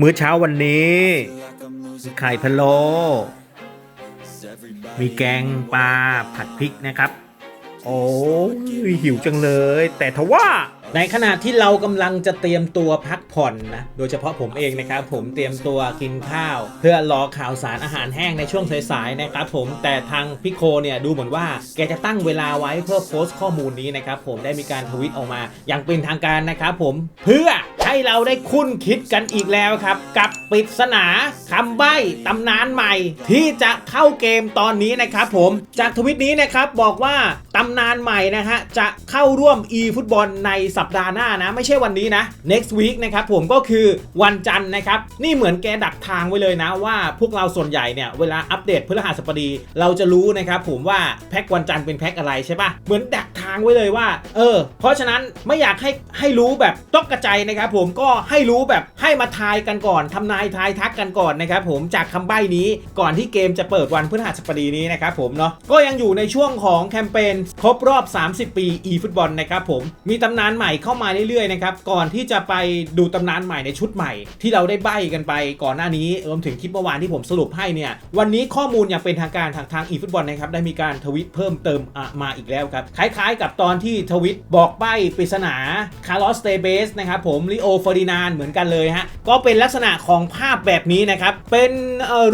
มื้อเช้าวันนี้มีไข่พะโล้มีแกงปลาผัดพริกนะครับ โอ้ยหิวจังเลย แต่ทว่า ในขณะที่เรากำลังจะเตรียมตัวพักผ่อนนะ โดยเฉพาะผมเองนะครับ ผมเตรียมตัวกินข้าว เพื่อรอข่าวสารอาหารแห้งในช่วงสายๆนะครับผม แต่ทางพิโคเนี่ยดูเหมือนว่าแกจะตั้งเวลาไว้เพื่อโพสต์ข้อมูลนี้นะครับผมได้มีการทวิตออกมา อย่างเป็นทางการนะครับผมเพื่อให้เราได้คุ้นคิดกันอีกแล้วครับ กับปริศนาคำใบ้ตำนานใหม่ ที่จะเข้าเกมตอนนี้นะครับผมจากทวิตนี้นะครับบอกว่าตำนานใหม่นะฮะจะเข้าร่วม e ฟุตบอลในสัปดาห์หน้านะ ไม่ใช่วันนี้นะ next week นะครับผมก็คือวันจันทร์นะครับ นี่เหมือนแกดักทางไว้เลยนะว่าพวกเราส่วนใหญ่เนี่ยเวลาอัปเดตพฤหัสบดี เราจะรู้นะครับผมว่าแพ็กวันจันทร์เป็นแพ็กอะไรใช่ปะเหมือนดักทาง ไว้เลยว่า เออ เพราะฉะนั้นไม่อยากให้ให้รู้แบบตกกระจายนะครับผมก็ให้รู้แบบให้มาทายกันก่อนทำนายทายทักกันก่อนนะครับผมจากคำใบ้นี้ก่อนที่เกมจะเปิดวันพฤหัสบดีนี้นะครับผมเนาะก็ยังอยู่ในช่วงของแคมเปญครบรอบ 30 ปี e ฟุตบอลนะครับผมมีตำนานใหม่เข้ามาเรื่อยๆนะครับก่อนที่จะไปดูตำนานใหม่ในชุดใหม่ ที่เราได้ใบ้กันไปก่อนหน้านี้รวมถึงคลิปเมื่อวานที่ผมสรุปให้เนี่ยวันนี้ข้อมูลอย่างเป็นทางการทางทาง e ฟุตบอลนะครับได้มีการทวิตเพิ่มเติมมาอีกแล้วครับคล้ายๆกับตอนที่ทวิตบอกใบ้ปริศนาคาร์ลอสเตเบสนะครับผมลิโอฟอร์ดินานเหมือนกันเลยฮะ ก็เป็นลักษณะของภาพแบบนี้นะครับ เป็น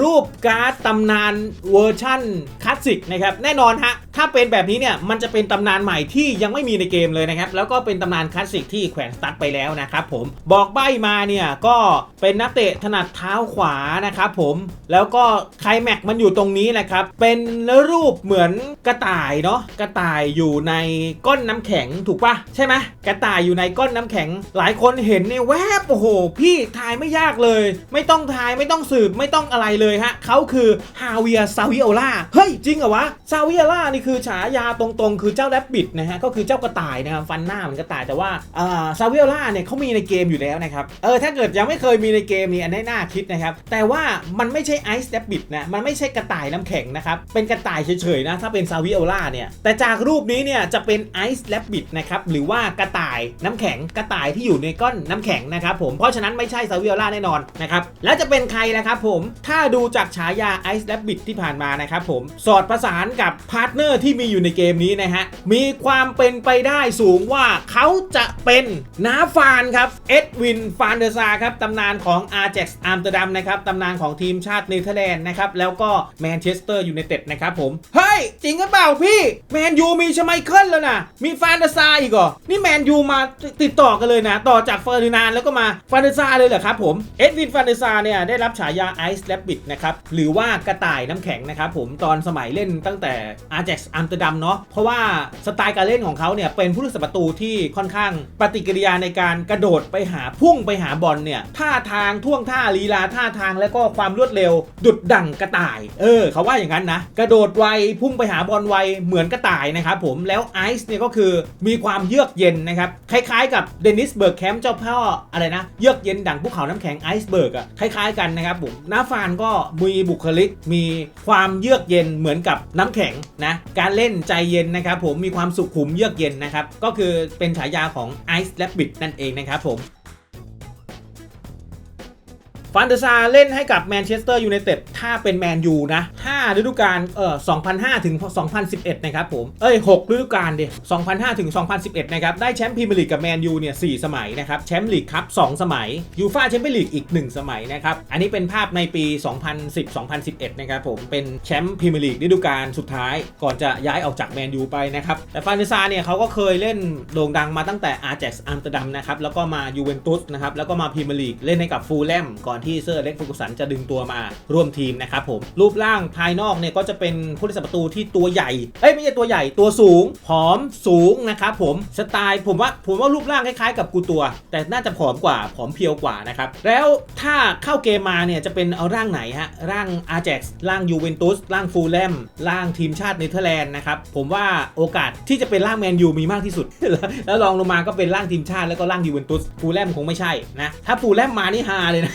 รูปการ์ดตำนานเวอร์ชั่นคลาสสิกนะครับแน่นอนฮะถ้าเป็นแบบนี้เนี่ยมันจะเป็นตำนานใหม่ที่ยังไม่มีในเกมเลยนะครับ แล้วก็เป็นตำนานคลาสสิกที่แขวนสตั๊ดไปแล้วนะครับผมบอกใบ้มาเนี่ยก็เป็นนักเตะถนัดเท้าขวานะครับผมแล้วก็ไคลแม็กมันอยู่ตรงนี้แหละครับเป็นรูปเหมือนกระต่ายเนาะกระต่ายอยู่ในก้อนน้ำแข็งถูกปะใช่ไหมกระต่ายอยู่ในก้อนน้ำแข็ง หลายคนเห็นเนี่ยแวบโอ้โห พี่ทายไม่ยากเลย ไม่ต้องทายไม่ต้องสืบไม่ต้องอะไรเลยฮะเขาคือฮาเวียซาวิโอล่าเฮ้ยจริงเหรอวะซาวิโอล่านี่คือฉายาตรงๆ คือเจ้าแรบบิทนะฮะก็คือเจ้ากระต่ายนะครับฟันหน้าเหมือนกระต่ายแต่ว่าอ่าซาวิโอล่าเนี่ยเขามีในเกมอยู่แล้วนะครับเออถ้าเกิดยังไม่เคยมีในเกมนี่อันนี้น่าคิดนะครับแต่ว่ามันไม่ใช่ไอซ์แรบบิทนะมันไม่ใช่กระต่ายน้ำแข็งนะครับเป็นกระต่ายเฉยๆนะถ้าเป็นซาวิโอล่าเนี่ยแต่จากรูปนี้เนี่ยจะเป็นไอซ์แรบบิทนะครับหรือว่ากระต่ายน้ำแข็งกระต่ายที่อยู่ในก้อนน้ำแข็งนะครับผมเพราะฉะนั้นไม่ใช่ซาวิโอล่าแน่นอนนะครับแล้วจะเป็นใครนะครับผมถ้าดูจากฉายาไอซ์แรบบิทที่ผ่านมานะครับผมสอดประสานกับพาร์ทเนอร์ที่มีอยู่ในเกมนี้นะฮะมีความเป็นไปได้สูงว่าเขาจะเป็นนาฟานครับเอ็ดวินฟานเดอร์ซาครับตำนานของอาร์เจ็กซ์อัมสเตอร์ดัมนะครับตำนานของทีมชาติเนเธอร์แลนด์นะครับแล้วก็แมนเชสเตอร์ยูไนเต็ดนะครับผมเฮ้ยจริงหรือเปล่าพี่แมนยูมีชไมเคิลแล้วนะมีฟานเดซาอีกเหรอนี่แมนยูมาติดต่อกันเลยนะ ต่อจากเฟอร์ดินานแล้วก็มาฟานเดซาเลยเหรอครับผมเอ็ดวินฟานเดซาเนี่ยได้รับฉายาไอซ์แลบบิ t นะครับหรือว่ากระต่ายน้ำแข็งนะครับผมตอนสมัยเล่นตั้งแต่อาร์เจ็กซ์อัมสเตอร์ดัมเนาะเพราะว่าสไตล์การเล่นของเขาเนี่ยเป็นผู้รักษาประตูที่ค่อนข้างปฏิกิริยาในการกระโดดไปหาพุ่งไปหาบอลเนี่ยท่าทางท่วงท่าลีลาท่าทางแล้วก็ความรวดเร็ว ดุดดั่งกระต่าย เออ เขาว่าอย่างนั้นนะ กระโดดไวพุ่งไปหาบอลไวเหมือนกระต่ายนะครับผมแล้วซ์เนี่ยก็คือมีความเยือกเย็นนะครับ คล้ายๆกับเดนิสเบิร์กแคมป์เจ้าพ่ออะไรนะ เยือกเย็นดั่งภูเขาน้ำแข็งไอซ์เบิร์กอะคล้ายๆกันนะครับผมน้าฟานก็มีบุคลิก มีความเยือกเย็นเหมือนกับน้ำแข็งนะการเล่นใจเย็นนะครับผมมีความสุขุมเยือกเย็นนะครับก็คือเป็นฉายาของไอซ์และบิดนั่นเองนะครับผม ฟันเดอร์ซาเล่นให้กับแมนเชสเตอร์ยูไนเต็ดถ้าเป็นแมนยูนะถ้าฤดูกาลเอ่อ2005 ถึง 2011 นะครับผม เอ้ย6ฤดูกาลดิ2005 ถึง 2011 นะครับ ได้แชมป์พรีเมียร์ลีกกับแมนยูเนี่ย4สมัยนะครับ แชมป์ลีกคัพ2สมัย ยูฟ่าแชมเปี้ยนลีกอีก 1 สมัยนะครับ อันนี้เป็นภาพในปี 2010-2011 นะครับผม เป็นแชมป์พรีเมียร์ลีกฤดูกาลสุดท้ายก่อนจะย้ายออกจากแมนยูไปนะครับ แต่ฟันเดอร์ซาเนี่ยเขาก็เคยเล่นโด่งดังมาตั้งแต่อาร์เจ็กซ์อัมสเตอร์ดัมนะครับ แล้วก็มายูเวนตุสนะครับ แล้วก็มาพรีเมียร์ลีกเล่นให้กับฟูลแลมก่อนที่เซอร์เล็กฟูกุสันจะดึงตัวมาร่วมทีมนะครับผมรูปร่างภายนอกเนี่ยก็จะเป็นผู้รักษาประตูที่ตัวใหญ่เอ้ยไม่ใช่ตัวใหญ่ตัวสูงผอมสูงนะครับผมสไตล์ผมว่าผมว่ารูปร่างคล้ายๆ กับกูตัว แต่น่าจะผอมกว่าผอมเพียวกว่านะครับแล้วถ้าเข้าเกมมาเนี่ยจะเป็นเอาร่างไหนฮะร่างอาร์เจ็กซ์ร่างยูเวนตุสร่างฟูลแลมร่างทีมชาติเนเธอร์แลนด์นะครับผมว่าโอกาสที่จะเป็นร่างแมนยูมีมากที่สุด แล้วลองลงมาก็เป็นร่างทีมชาติแล้วก็ร่างยูเวนตุสฟูลแลมคงไม่ใช่นะถ้าฟูลแลมมานี่ฮาเลยนะ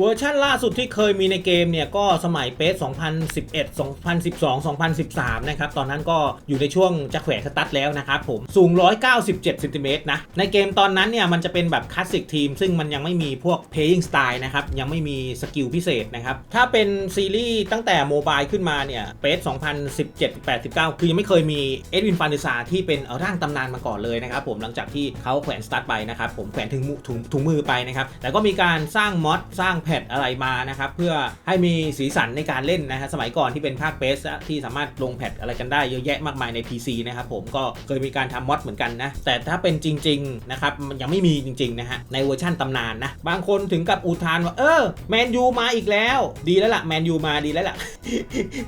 เวอร์ชันล่าสุดที่เคยมีในเกมเนี่ย ก็สมัยเปส2011 2012 2013 นะครับ ตอนนั้นก็อยู่ในช่วงจะแขวนสตั๊ดแล้วนะครับผม สูง 197เซนติเมตรนะ ในเกมตอนนั้นเนี่ย มันจะเป็นแบบคลาสสิกทีม ซึ่งมันยังไม่มีพวก playing style นะครับ ยังไม่มีสกิลพิเศษนะครับ ถ้าเป็นซีรีส์ตั้งแต่โมบายขึ้นมาเนี่ยเปส2017 8 19 คือยังไม่เคยมีเอ็ดวินฟานเดซาที่เป็นเอาร่างตำนานมาก่อนเลยนะครับผม หลังจากที่เขาแขวนสตั๊ดไปนะครับผม แขวนถึงถุงถุงมือไปนะครับ แต่ก็มีการสร้างมอดสร้างแพทอะไรมานะครับเพื่อให้มีสีสันในการเล่นนะฮะสมัยก่อนที่เป็นภาคเบสที่สามารถลงแพทอะไรกันได้เยอะแยะมากมายใน PC นะครับผมก็เคยมีการทำมอดเหมือนกันนะแต่ถ้าเป็นจริงๆนะครับมันยังไม่มีจริงๆนะฮะในเวอร์ชั่นตำนานนะบางคนถึงกับอุทานว่าเออแมนยูมาอีกแล้ว ดีแล้วล่ะแมนยูมาดีแล้วล่ะ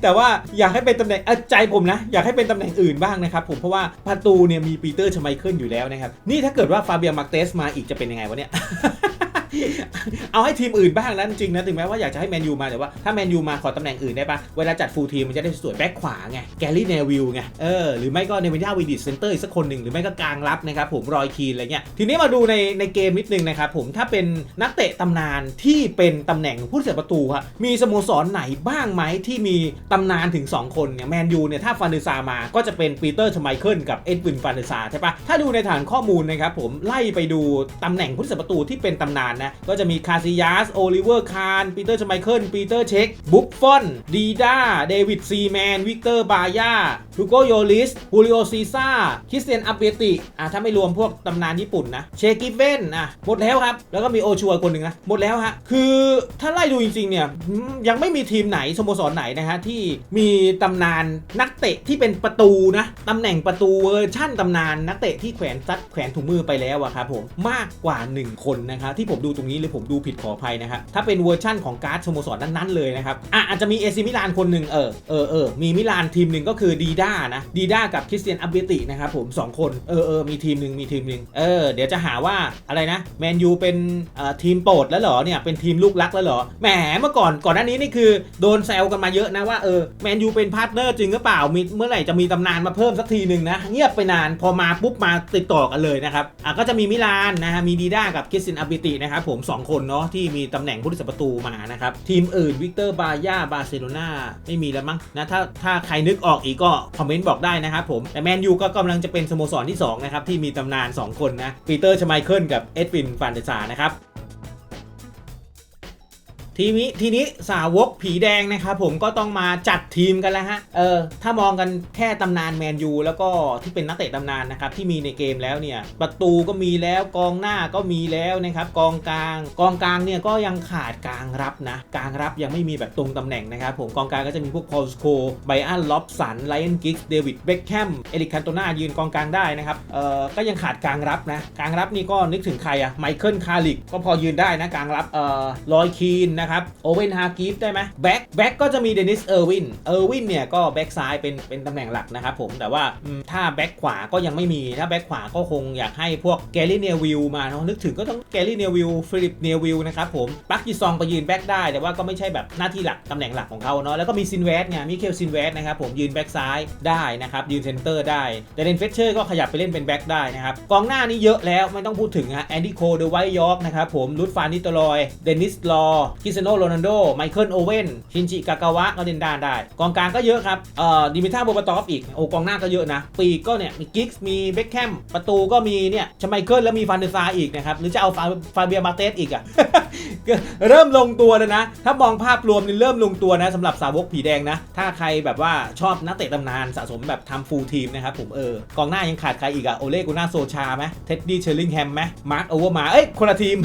แต่ว่าอยากให้เป็นตำแหน่งใจผมนะ อยากให้เป็นตำแหน่งอื่นบ้างนะครับผมเพราะว่าประตูเนี่ยมีปีเตอร์ชไมเคิลอยู่แล้วนะครับนี่ถ้าเกิดว่าฟาเบียมาร์เตสมาอีกจะเป็นยังไงวะเนี่ย เอาให้ทีมอื่นบ้างนะจริงนะถึงแม้ว่าอยากจะให้แมนยูมาแต่ว่าถ้าแมนยูมาขอตำแหน่งอื่นได้ปะเวลาจัดฟูลทีมมันจะได้สวยแบ็คขวาไงแกลลี่เนวิลไงเออหรือไม่ก็เนวินยาวีดิสเซนเตอร์อีกสักคนหนึ่งหรือไม่ก็กลางรับนะครับผมรอยคีนอะไรเงี้ยทีนี้มาดูในในเกมนิดนึงนะครับผมถ้าเป็นนักเตะตำนานที่เป็นตำแหน่งผู้เสียประตูครับมีสโมสรไหนบ้างไหมที่มีตำนานถึง 2 คนเนี่ยแมนยูเนี่ยถ้าฟันเดซามาก็จะเป็นปีเตอร์ชไมเคิลกับเอ็ดวินฟันเดซาใช่ปะถ้าดูในฐานข้อมูลนะครับผมไล่ไปดูตำแหน่งผู้เสียประตูที่เป็นตำนานนะ ก็จะมีคาซิยาสโอลิเวอร์คาร์ปีเตอร์ชไมเคิลปีเตอร์เช็คบุฟฟอนดีด้าเดวิดซีแมนวิกเตอร์บายาทูโกโยลิสฮูริโอซีซ่าคริสเตียนอัปเบติอะถ้าไม่รวมพวกตำนานญี่ปุ่นนะเชกิเวนอะหมดแล้วครับ แล้วก็มีโอชัวคนหนึ่งนะหมดแล้วฮะคือถ้าไล่ดูจริงๆเนี่ยยังไม่มีทีมไหนสโมสรไหนนะฮะที่มีตำนานนักเตะที่เป็นประตูนะตำแหน่งประตูเวอร์ชั่นตำนานนักเตะที่แขวนซัดแขวนถุงมือไปแล้วอะครับผมมากกว่า 1 คนนะครับที่ผมดูตรงนี้หรือผมดูผิดขออภัยนะครับถ้าเป็นเวอร์ชั่นของการ์ดสโมสรนั้นๆเลยนะครับอะอาจจะมีเอซิมิลานคนหนึ่งเออเออเออมีมิลานทีมหนึ่งก็คือดีด้านะดีด้ากับคริสเตียนอับเบตินะครับผมสองคนเออเออมีทีมหนึ่งมีทีมหนึ่งเออเดี๋ยวจะหาว่าอะไรนะแมนยูเป็นเอ่อทีมโปรดแล้วเหรอเนี่ยเป็นทีมลูกรักแล้วเหรอแหมเมื่อก่อนก่อนหน้านี้นี่คือโดนแซวกันมาเยอะนะว่าเออแมนยูเป็นพาร์ทเนอร์จริงหรือเปล่ามีเมื่อไหร่จะมีตำนานมาเพิ่มสักทีหนึ่งนะเงียบไปนานพอมาปุ๊บมาติดต่อกันเลยนะครับอะก็จะมีมิลานนะฮะมีดีด้ากับคริสเตียนอับเบตินะครับผมสองคนเนาะที่มีตำแหน่งผู้รักษาประตูมานะครับ ทีมอื่นวิกเตอร์บาย่าบาร์เซโลนาไม่มีแล้วมั้งนะถ้าถ้าใครนึกออกอีกก็คอมเมนต์บอกได้นะครับผม แต่แมนยูก็กำลังจะเป็นสโมสรที่สองนะครับที่มีตำนานสองคนนะปีเตอร์ชไมเคิลกับเอ็ดวินฟานเดซานะครับ ทีนี้ทีนี้สาวกผีแดงนะครับผมก็ต้องมาจัดทีมกันแล้วฮะ เออ ถ้ามองกันแค่ตำนานแมนยูแล้วก็ที่เป็นนักเตะตำนานนะครับที่มีในเกมแล้วเนี่ย ประตูก็มีแล้วกองหน้าก็มีแล้วนะครับกองกลาง กองกลางเนี่ยก็ยังขาดกลางรับนะกลางรับยังไม่มีแบบตรงตำแหน่งนะครับผมกองกลางก็จะมีพวกพอลสโคไบอันล็อบสันไลออนกิกส์เดวิดเบคแคมเอริกคันโตนายืนกองกลางได้นะครับเออก็ยังขาดกลางรับนะกลางรับนี่ก็นึกถึงใครอะไมเคิลคาริกก็พอยืนได้นะกลางรับเออลอยคีนนะครับโอเวนฮากิฟได้ไหมแบ็คแบ็คก็จะมีเดนิสเออร์วินเออร์วินเนี่ยก็แบ็คซ้ายเป็นเป็นตำแหน่งหลักนะครับผมแต่ว่าถ้าแบ็คขวาก็ยังไม่มีถ้าแบ็คขวาก็คงอยากให้พวกแกลลี่เนวิลมาเนาะนึกถึงก็ต้องแกลลี่เนวิลฟิลิปเนวิลนะครับผมปักจิซองไปยืนแบ็คได้ แต่ว่าก็ไม่ใช่แบบหน้าที่หลักตำแหน่งหลักของเขาเนาะแล้วก็มีซินเวสไงมิเคลซินเวสนะครับผมยืนแบ็คซ้ายได้นะครับยืนเซนเตอร์ได้แต่เดนเฟเชอร์ก็ขยับไปเล่นเป็นแบ็คได้นะครับกองหน้านี้เยอะแล้วไม่ต้องพูดถึงฮะแอนดี้โคเดวท์ยอร์กนะครับผมลุดฟานิตลอยเดนิสลอคิเซโนโรนัลโด ไมเคิลโอเวนชินจิ กากาวะ ก็เล่นด้านได้ กองกลางก็เยอะครับ เอ่อ ดิมิท่าโบปตอฟอีก โอ้กองหน้าก็เยอะนะ ปีกก็เนี่ย มีกิกส์ มีเบ็คแคมประตูก็มีเนี่ยชไมเคิลแล้วมีฟันเดซาอีกนะครับ หรือจะเอาฟาฟาเบียมาเตสอีกอะเริ่มลงตัวแล้วนะ ถ้ามองภาพรวมนี่เริ่มลงตัวนะสำหรับสาวกผีแดงนะ ถ้าใครแบบว่าชอบนักเตะตำนานสะสมแบบทำฟูลทีมนะครับผมเออกองหน้ายังขาดใครอีกอะโอเล่กูน่าโซชาไหมเท็ดดี้เชอร์ลิงแฮมไหมมาร์คโอเวอร์มาเอ้ยคนละทีม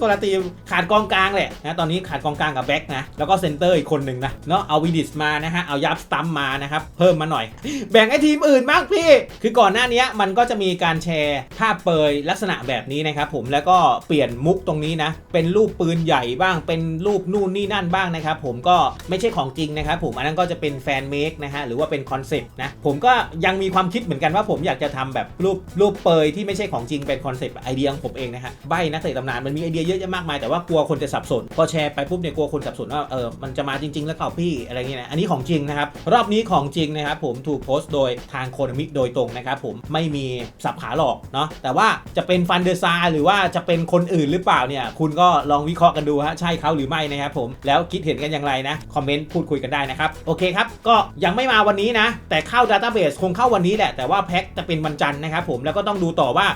คนละทีมขาดกองกลางแหละนะตอนนี้ขาดกองกลางกับแบ็กนะแล้วก็เซนเตอร์อีกคนหนึ่งนะเนาะเอาวิดิสมานะฮะเอายับสตัมมานะครับเพิ่มมาหน่อย แบ่งไอ้ทีมอื่นบ้างพี่ คือก่อนหน้านี้มันก็จะมีการแชร์ภาพเปยลักษณะแบบนี้นะครับผมแล้วก็เปลี่ยนมุกตรงนี้นะเป็นรูปปืนใหญ่บ้าง เป็นรูปนู่นนี่นั่นบ้างนะครับผมก็ไม่ใช่ของจริงนะครับผมอันนั้นก็จะเป็นแฟนเมคนะฮะหรือว่าเป็นคอนเซปต์นะผมก็ยังมีความคิดเหมือนกันว่าผมอยากจะทำแบบรูปรูปเปยที่ไม่ใช่ของจริงเป็นคอนเซปต์ไอเดียของผมเองนะฮะใบนักเตะตำนานมันมีไอเดียเยอะแยะมากมายแต่ว่ากลัวคนจะสับสนพอแชร์ไปปุ๊บเนี่ยกลัวคนสับสนว่าเออมันจะมาจริง ๆ แล้วเปล่าพี่อะไรเงี้ยนะอันนี้ของจริงนะครับรอบนี้ของจริงนะครับผมถูกโพสต์โดยทางโคนมิโดยตรงนะครับผมไม่มีสับขาหลอกเนาะแต่ว่าจะเป็นฟันเดอร์ซาหรือว่าจะเป็นคนอื่นหรือเปล่าเนี่ยคุณก็ลองวิเคราะห์กันดูฮะใช่เขาหรือไม่นะครับผมแล้วคิดเห็นกันอย่างไรนะคอมเมนต์พูดคุยกันได้นะครับโอเคครับก็ยังไม่มาวันนี้นะ แต่เข้าดัตต้าเบสคงเข้าวันนี้แหละแต่ว่าแพ็คจะเป็นวันจันทร์นะครับผมแล้วก็ต้องดูต่อว่า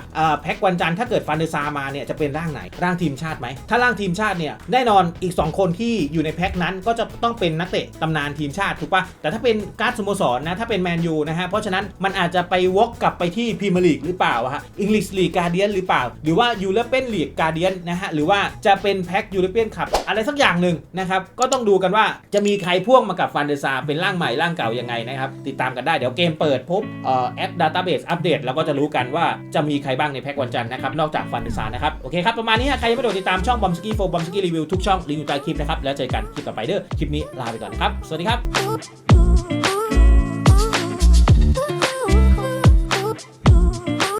แพ็ควันจันทร์ถ้าเกิดฟันเดอร์ซามาเนี่ยจะเป็นร่างไหนร่างทีมชาติไหม ถ้าร่างทีมชาติเนี่ยแน่นอนอีก 2 คนที่อยู่ในแพ็คนั้นก็จะต้องเป็นนักเตะตำนานทีมชาติถูกปะแต่ถ้าเป็นการ์ดสโมสรนะถ้าเป็นแมนยูนะฮะเพราะฉะนั้นมันอาจจะไปวกกลับไปที่พรีเมียร์ลีกหรือเปล่าฮะอังกฤษลีกการเดียนหรือเปล่า หรือว่ายูโรเปียนลีกการเดียนนะฮะหรือว่าจะเป็นแพ็คยูโรเปียนคัพอะไรสักอย่างหนึ่งนะครับก็ต้องดูกันว่าจะมีใครพ่วงมากับฟันเดอร์ซาเป็นร่างใหม่ร่างเก่ายังไงนะครับติดตามกันได้เดี๋ยวเกมเปิดปุ๊บแอปดัตต้าเบสอัปเดตเราก็จะรู้กันว่าจะมีใครบ้างในแพ็ควันจันทร์นะครับนอกจากฟันเดซานะครับโอเคครับประมาณนี้ใครยังไม่ดติดตามช่องบอมสกี้โฟบอมสกี้รีวิวทุกช่องลิงก์อยู่ใต้คลิปนะครับแล้วเจอกันคลิปต่อไปเด้อคลิปนี้ลาไปก่อนนะครับ สวัสดีครับ Ooh, ooh, ooh.